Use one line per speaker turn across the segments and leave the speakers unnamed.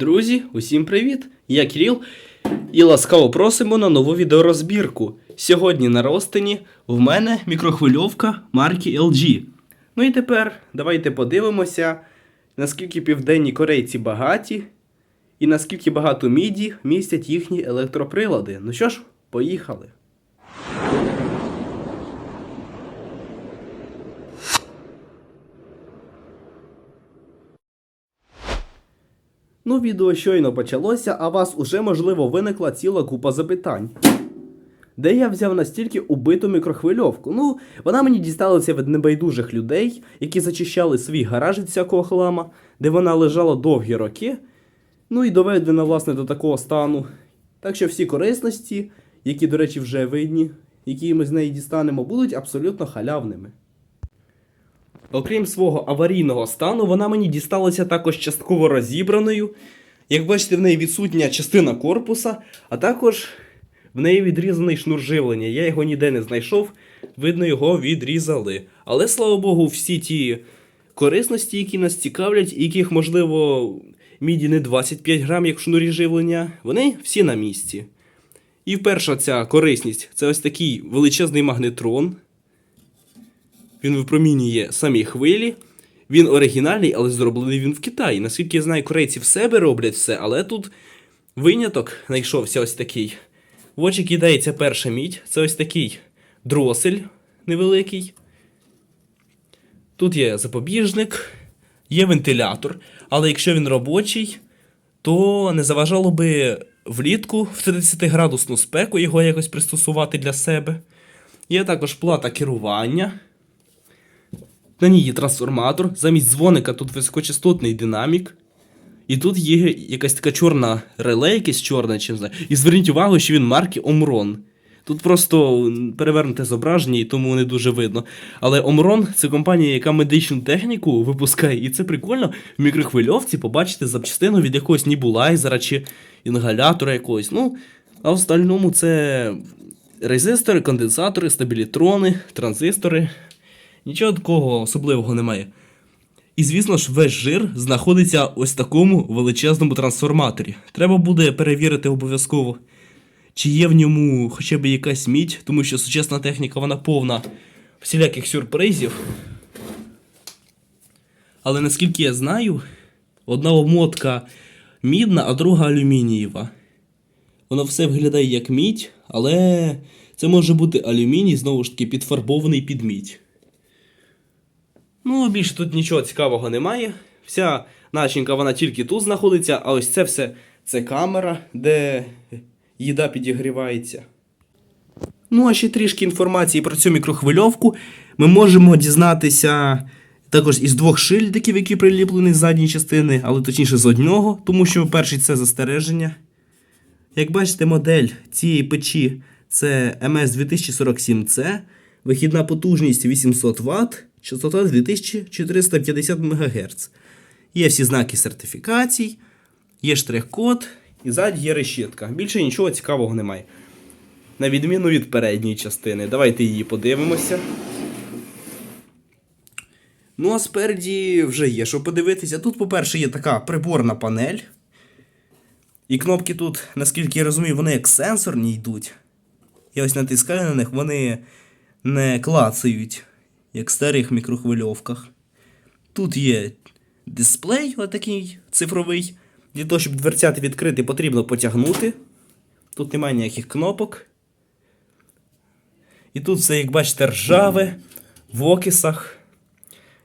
Друзі, усім привіт! Я Кирил і ласкаво просимо на нову відеорозбірку. Сьогодні на розтині в мене мікрохвильовка марки LG. Ну і тепер давайте подивимося, наскільки південні корейці багаті і наскільки багато міді містять їхні електроприлади. Ну що ж, поїхали. Ну, відео щойно почалося, а вас уже, можливо, виникла ціла купа запитань. Де я взяв настільки убиту мікрохвильовку? Ну, вона мені дісталася від небайдужих людей, які зачищали свій гараж від всякого хлама, де вона лежала довгі роки, ну і доведена, власне, до такого стану. Так що всі корисності, які, до речі, вже видні, які ми з неї дістанемо, будуть абсолютно халявними. Окрім свого аварійного стану, вона мені дісталася також частково розібраною. Як бачите, в неї відсутня частина корпуса, а також в неї відрізаний шнур живлення. Я його ніде не знайшов, видно, його відрізали. Але слава Богу, всі ті корисності, які нас цікавлять, яких, можливо, міді не 25 грам, як в шнурі живлення, вони всі на місці. І перша ця корисність це ось такий величезний магнетрон. Він випромінює самі хвилі. Він оригінальний, але зроблений він в Китаї. Наскільки я знаю, корейці в себе роблять все, але тут виняток знайшовся ось такий. В очі кидається перша мідь. Це ось такий дросель невеликий. Тут є запобіжник, є вентилятор. Але якщо він робочий, то не заважало би влітку в 30-градусну спеку його якось пристосувати для себе. Є також плата керування. На ній є трансформатор. Замість дзвоника тут високочастотний динамік. І тут є якась така чорна реле, якесь чорне, чи не знаю. І зверніть увагу, що він марки Омрон. Тут просто перевернуте зображення, і тому не дуже видно. Але Омрон це компанія, яка медичну техніку випускає, і це прикольно в мікрохвильовці побачити запчастину від якогось нібулайзера чи інгалятора якогось. Ну, а в остальному це резистори, конденсатори, стабілітрони, транзистори. Нічого такого особливого немає. І звісно ж, весь жир знаходиться ось такому величезному трансформаторі. Треба буде перевірити обов'язково, чи є в ньому хоча б якась мідь, тому що сучасна техніка вона повна всіляких сюрпризів. Але наскільки я знаю, одна обмотка мідна, а друга алюмінієва. Воно все виглядає як мідь, але це може бути алюміній, знову ж таки, підфарбований під мідь. Ну, більше тут нічого цікавого немає. Вся начинка вона тільки тут знаходиться, а ось це все це камера, де їда підігрівається. Ну, а ще трішки інформації про цю мікрохвильовку ми можемо дізнатися також із двох шильдиків, які приліплені з задньої частини, але точніше з одного, тому що перший це застереження. Як бачите, модель цієї печі це MS2047C, вихідна потужність 800 Вт, частота 2450 МГц. Є всі знаки сертифікацій, є штрих-код і ззаді є решітка. Більше нічого цікавого немає. На відміну від передньої частини. Давайте її подивимося. Ну, а спереді вже є що подивитися. Тут, по-перше, є така приборна панель. І кнопки тут, наскільки я розумію, вони як сенсорні йдуть. Я ось натискаю на них, вони не клацають, як в старих мікрохвильовках. Тут є дисплей, отакий цифровий. Для того, щоб дверцяти відкрити, потрібно потягнути. Тут немає ніяких кнопок. І тут все, як бачите, ржаве, в окисах.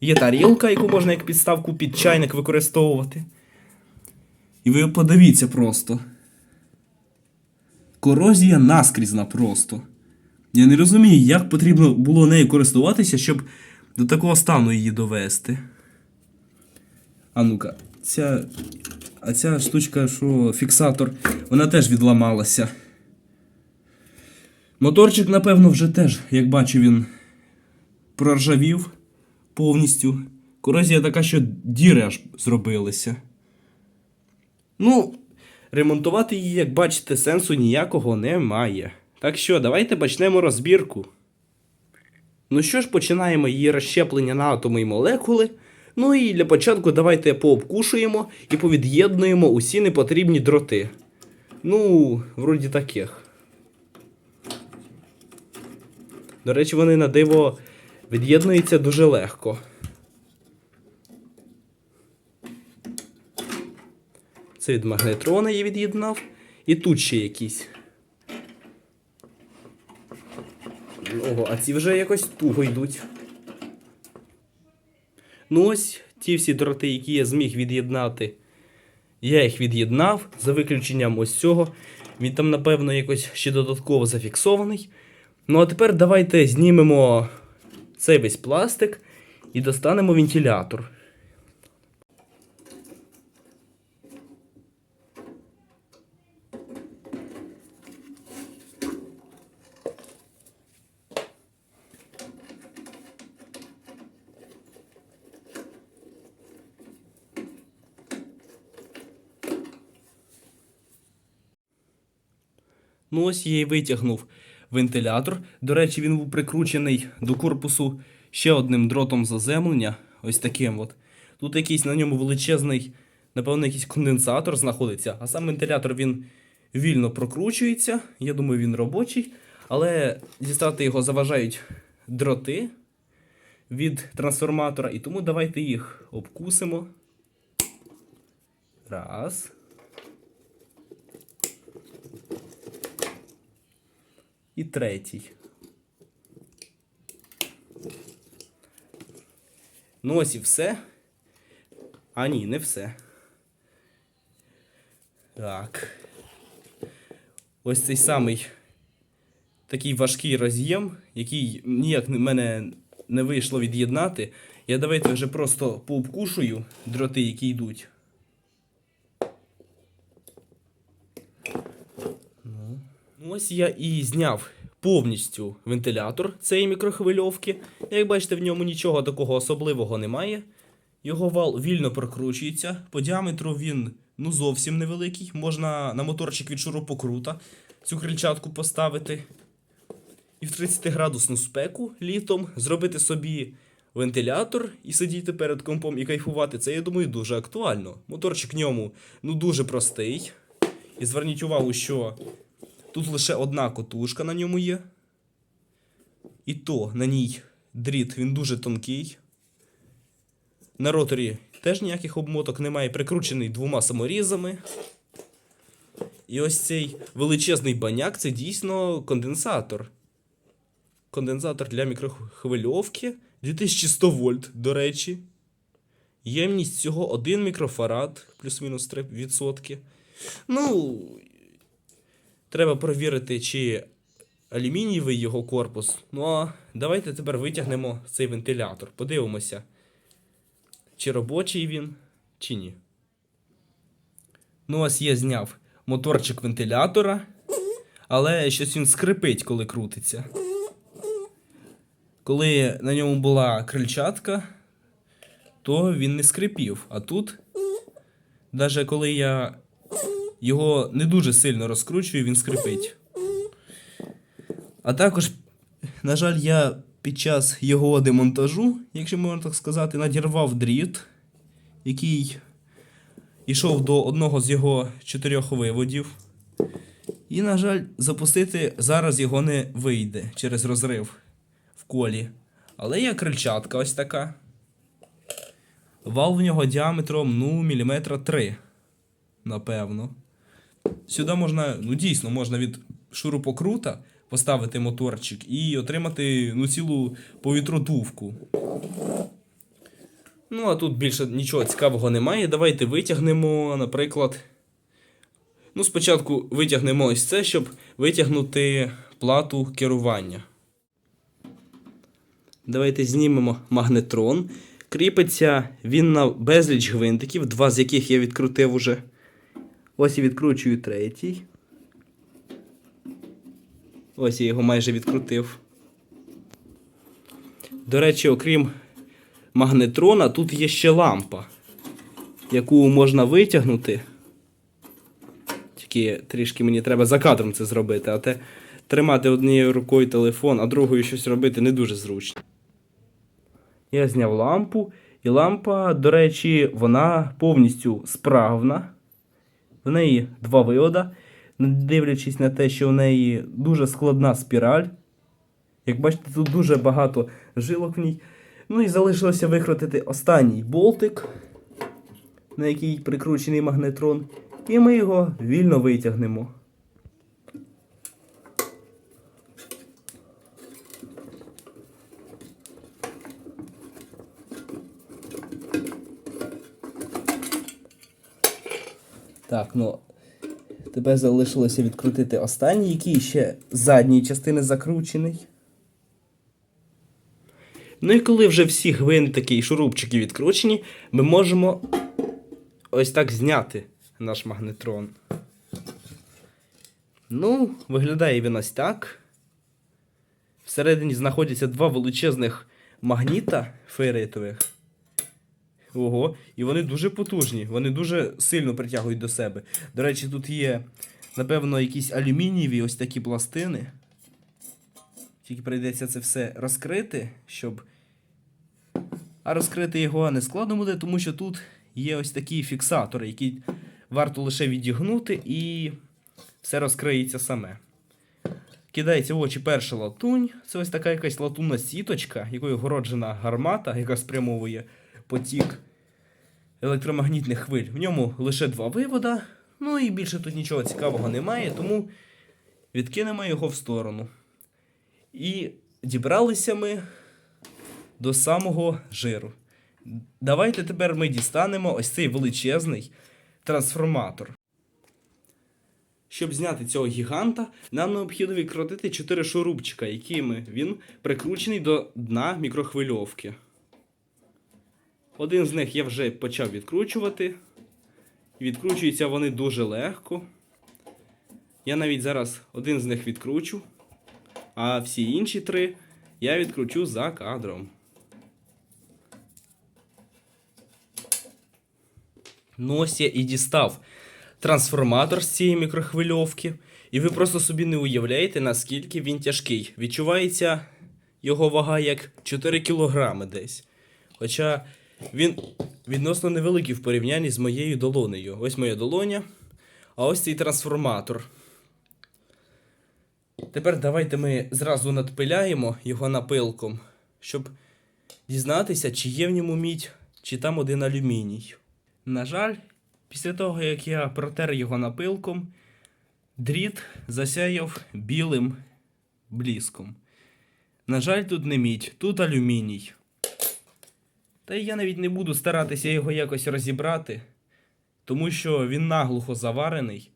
Є тарілка, яку можна як підставку під чайник використовувати. І ви подивіться просто. Корозія наскрізна просто. Я не розумію, як потрібно було нею користуватися, щоб до такого стану її довести. А ну-ка, ця. А ця штучка, що фіксатор, вона теж відламалася. Моторчик, напевно, вже теж, як бачу, він проржавів повністю. Корозія така, що діри аж зробилися. Ну, ремонтувати її, як бачите, сенсу ніякого немає. Так що, давайте почнемо розбірку. Ну що ж, починаємо її розщеплення на атоми і молекули. Ну і для початку давайте пообкушуємо і повід'єднуємо усі непотрібні дроти. Ну, вроді таких. До речі, вони на диво від'єднуються дуже легко. Це від магнетрона я від'єднав. І тут ще якісь. Ого, а ці вже якось туго йдуть. Ну ось ті всі дроти, які я зміг від'єднати. Я їх від'єднав за виключенням ось цього. Він там, напевно, якось ще додатково зафіксований. Ну а тепер давайте знімемо цей весь пластик і достанемо вентилятор. Ну ось я і витягнув вентилятор. До речі, він був прикручений до корпусу ще одним дротом заземлення. Ось таким от. Тут якийсь на ньому величезний, напевно, якийсь конденсатор знаходиться, а сам вентилятор він вільно прокручується. Я думаю, він робочий. Але дістати його заважають дроти від трансформатора. І тому давайте їх обкусимо. Раз. І третій. Ну ось і все. А ні, не все. Так. Ось цей самий такий важкий роз'єм, який ніяк в мене не вийшло від'єднати. Я давайте вже просто пообкушую дроти, які йдуть. Ось я і зняв повністю вентилятор цієї мікрохвильовки. Як бачите, в ньому нічого такого особливого немає. Його вал вільно прокручується. По діаметру він ну зовсім невеликий. Можна на моторчик від шурупокрута цю крильчатку поставити. І в 30-градусну спеку літом зробити собі вентилятор і сидіти перед компом і кайфувати. Це, я думаю, дуже актуально. Моторчик в ньому ну дуже простий. І зверніть увагу, що Тут лише одна котушка на ньому є. І то на ній дріт він дуже тонкий. На роторі теж ніяких обмоток немає, прикручений двома саморізами. І ось цей величезний баняк це дійсно конденсатор. Конденсатор для мікрохвильовки 2100 вольт, до речі. Ємність цього 1 мікрофарад, плюс-мінус 3%. Ну, Треба перевірити, чи алюмінієвий його корпус. Ну а давайте тепер витягнемо цей вентилятор. Подивимося, чи робочий він, чи ні. Ну, ось я зняв моторчик вентилятора, але щось він скрипить, коли крутиться. Коли на ньому була крильчатка, то він не скрипів. А тут, навіть коли я його не дуже сильно розкручую, він скрипить. А також, на жаль, я під час його демонтажу, якщо можна так сказати, надірвав дріт, який йшов до одного з його чотирьох виводів. І, на жаль, запустити зараз його не вийде через розрив в колі. Але є крильчатка ось така. Вал в нього діаметром, ну, міліметра 3. Напевно. Сюди можна, ну дійсно, можна від шурупокрута поставити моторчик і отримати ну, цілу повітродувку. Ну, а тут більше нічого цікавого немає. Давайте витягнемо, наприклад. Ну, спочатку витягнемо ось це, щоб витягнути плату керування. Давайте знімемо магнетрон. Кріпиться він на безліч гвинтиків, два з яких я відкрутив уже. Ось я відкручую третій. Ось я його майже відкрутив. До речі, окрім магнетрона, тут є ще лампа, яку можна витягнути. Тільки трішки мені треба за кадром це зробити, а те тримати однією рукою телефон, а другою щось робити не дуже зручно. Я зняв лампу І лампа, до речі, вона повністю справна. В неї два вивода, дивлячись на те, що в неї дуже складна спіраль. Як бачите, тут дуже багато жилок в ній. Ну і залишилося викрутити останній болтик, на який прикручений магнетрон, і ми його вільно витягнемо. Так, ну тепер залишилося відкрутити останній, який ще задньої частини закручений. Ну і коли вже всі гвинтики і шурупчики відкручені, ми можемо ось так зняти наш магнетрон. Ну, виглядає він ось так. Всередині знаходяться два величезних магніта фейритових. Ого, і вони дуже потужні, вони дуже сильно притягують до себе. До речі, тут є, напевно, якісь алюмінієві ось такі пластини. Тільки прийдеться це все розкрити, щоб. А розкрити його не складно буде, тому що тут є ось такі фіксатори, які варто лише відігнути і все розкриється саме. Кидається в очі перша латунь. Це ось така якась латунна сіточка, якою городжена гармата, яка спрямовує потік електромагнітних хвиль. В ньому лише два вивода. Ну і більше тут нічого цікавого немає, тому відкинемо його в сторону. І дібралися ми до самого жиру. Давайте тепер ми дістанемо ось цей величезний трансформатор. Щоб зняти цього гіганта, нам необхідно відкрутити 4 шурупчика, якими він прикручений до дна мікрохвильовки. Один з них я вже почав відкручувати. Відкручуються вони дуже легко. Я навіть зараз один з них відкручу, а всі інші три я відкручу за кадром. Ну ось я і дістав трансформатор з цієї мікрохвильовки. І ви просто собі не уявляєте, наскільки він тяжкий. Відчувається його вага як 4 кілограми десь. Хоча він відносно невеликий в порівнянні з моєю долонею. Ось моя долоня, а ось цей трансформатор. Тепер давайте ми зразу надпиляємо його напилком, щоб дізнатися, чи є в ньому мідь, чи там один алюміній. На жаль, після того, як я протер його напилком, дріт засяяв білим бліском. На жаль, тут не мідь, тут алюміній. Та я навіть не буду старатися його якось розібрати, тому що він наглухо заварений,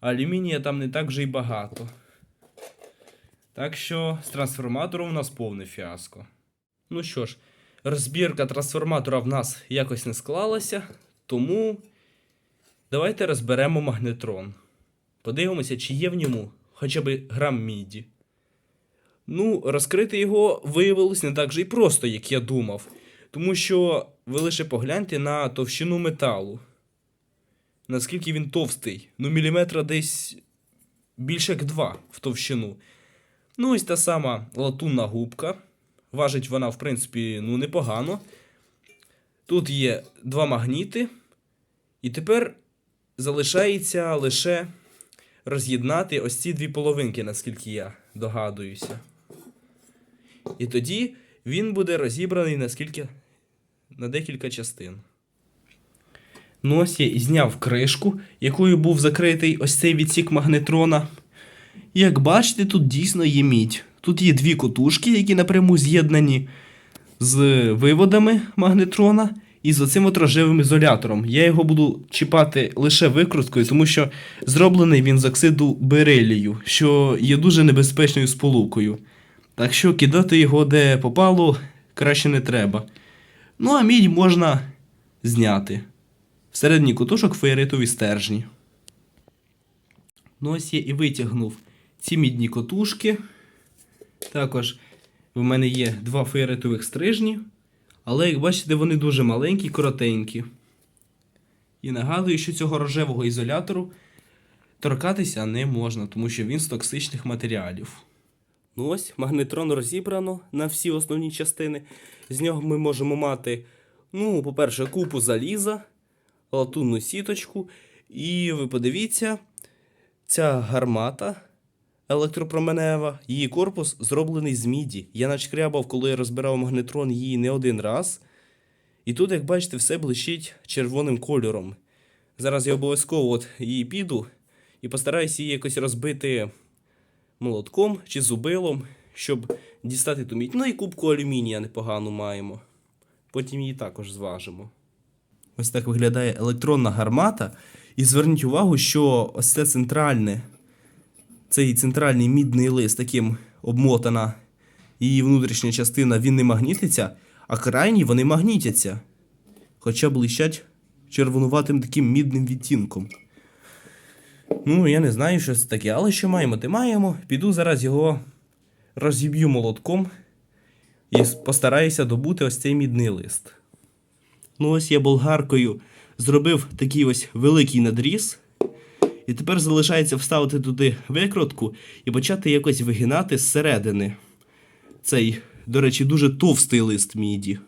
а алюмінія там не так вже й багато. Так що з трансформатором у нас повне фіаско. Ну що ж, розбірка трансформатора в нас якось не склалася, тому давайте розберемо магнетрон. Подивимося, чи є в ньому хоча б грам міді. Ну, розкрити його виявилось не так же і просто, як я думав. Тому що ви лише погляньте на товщину металу. Наскільки він товстий. Ну, міліметра десь більше як два в товщину. Ну, ось та сама латунна губка. Важить вона, в принципі, ну, непогано. Тут є два магніти. І тепер залишається лише роз'єднати ось ці дві половинки, наскільки я догадуюся. І тоді він буде розібраний наскільки на декілька частин. Ну, ось я і зняв кришку, якою був закритий ось цей відсік магнетрона. Як бачите, тут дійсно є мідь. Тут є дві котушки, які напряму з'єднані з виводами магнетрона і з оцим от рожевим ізолятором. Я його буду чіпати лише викруткою, тому що зроблений він з оксиду берелію, що є дуже небезпечною сполукою. Так що кидати його де попало краще не треба. Ну, а мідь можна зняти. Всередині кутушок феєритові стержні. Ну, ось я і витягнув ці мідні котушки. Також в мене є два феєритових стрижні. Але, як бачите, вони дуже маленькі, коротенькі. І нагадую, що цього рожевого ізолятору торкатися не можна, тому що він з токсичних матеріалів. Ну ось, магнетрон розібрано на всі основні частини. З нього ми можемо мати Ну, по-перше, купу заліза, латунну сіточку. І ви подивіться, ця гармата електропроменева, її корпус зроблений з міді. Я начкрябав, коли я розбирав магнетрон її не один раз. І тут, як бачите, все блищить червоним кольором. Зараз я обов'язково от її піду і постараюся її якось розбити молотком чи зубилом, щоб дістати ту мідь. Ну і кубку алюмінія непогану маємо. Потім її також зважимо. Ось так виглядає електронна гармата. І зверніть увагу, що ось це центральне, цей центральний мідний лист, таким обмотана її внутрішня частина, він не магнітиться, а крайні вони магнітяться. Хоча блищать червонуватим таким мідним відтінком. Ну, я не знаю, що це таке, але що маємо, те маємо. Піду зараз його розіб'ю молотком і постараюся добути ось цей мідний лист. Ну, ось я болгаркою зробив такий ось великий надріз. І тепер залишається вставити туди викрутку і почати якось вигинати зсередини. Цей, до речі, дуже товстий лист міді.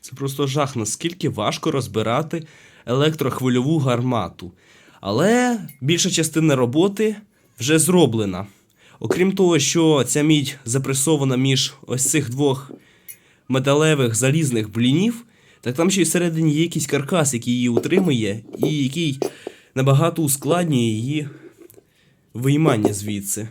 Це просто жах, наскільки важко розбирати електрохвильову гармату. Але більша частина роботи вже зроблена. Окрім того, що ця мідь запресована між ось цих двох металевих залізних блінів, так там ще й всередині є якийсь каркас, який її утримує, і який набагато ускладнює її виймання звідси.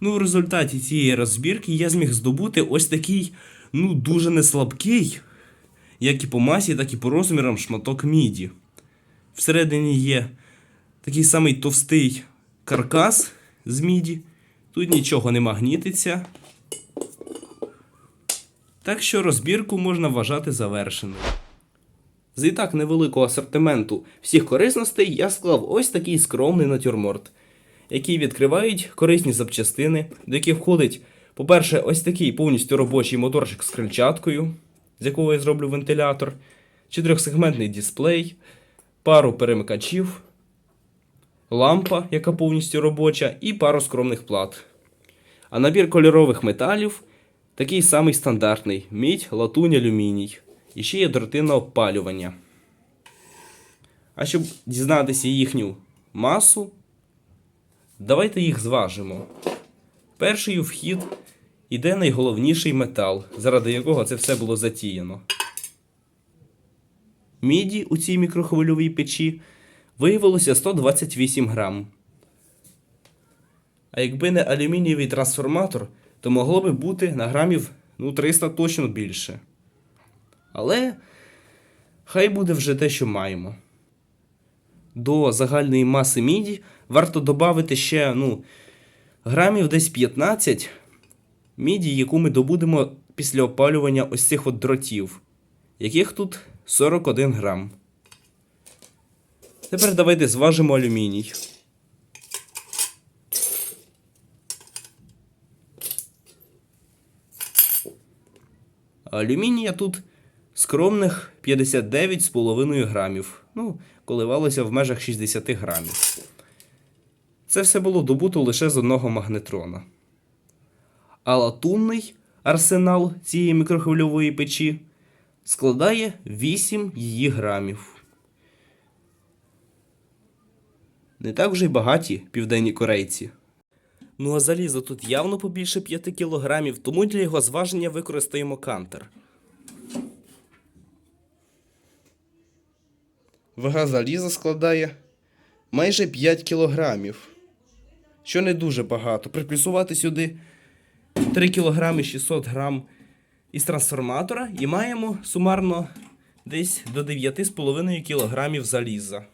Ну, в результаті цієї розбірки я зміг здобути ось такий, ну, дуже неслабкий, як і по масі, так і по розмірам шматок міді. Всередині є такий самий товстий каркас з міді. Тут нічого не магнітиться. Так що розбірку можна вважати завершеною. З і так невеликого асортименту всіх корисностей я склав ось такий скромний натюрморт, який відкривають корисні запчастини, до яких входить, по-перше, ось такий повністю робочий моторчик з крильчаткою, з якого я зроблю вентилятор, чотирьохсегментний дисплей, пару перемикачів, лампа, яка повністю робоча, і пару скромних плат. А набір кольорових металів такий самий стандартний: мідь, латунь, алюміній. І ще є дроти на опалювання. А щоб дізнатися їхню масу, давайте їх зважимо. Перший у вхід іде найголовніший метал, заради якого це все було затіяно. Міді у цій мікрохвильовій печі виявилося 128 грам. А якби не алюмінієвий трансформатор, то могло би бути на грамів ну, 300 точно більше. Але хай буде вже те, що маємо. До загальної маси міді варто додати ще ну, грамів десь 15 міді, яку ми добудемо після опалювання ось цих от дротів, яких тут 41 грам. Тепер давайте зважимо алюміній. Алюмінія тут скромних 59,5 грамів. Ну, коливалося в межах 60 грамів. Це все було добуто лише з одного магнетрона. А латунний арсенал цієї мікрохвильової печі складає 8 її грамів. Не так вже й багаті південні корейці. Ну а залізо тут явно побільше 5 кілограмів, тому для його зваження використаємо кантер. Вага заліза складає майже 5 кілограмів, що не дуже багато. Приплюсувати сюди 3 кілограми 600 грам із трансформатора і маємо сумарно десь до 9,5 кілограмів заліза.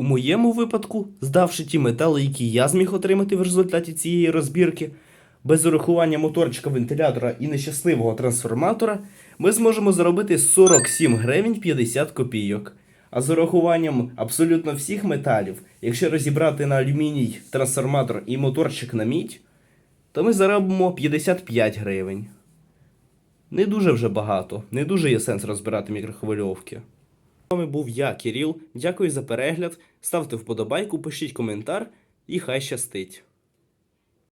У моєму випадку, здавши ті метали, які я зміг отримати в результаті цієї розбірки, без урахування моторчика вентилятора і нещасливого трансформатора, ми зможемо заробити 47 гривень 50 копійок. А з урахуванням абсолютно всіх металів, якщо розібрати на алюміній трансформатор і моторчик на мідь, то ми заробимо 55 гривень. Не дуже вже багато, не дуже є сенс розбирати мікрохвильовки. Вами був я, Кіріл. Дякую за перегляд. Ставте вподобайку, пишіть коментар і хай щастить.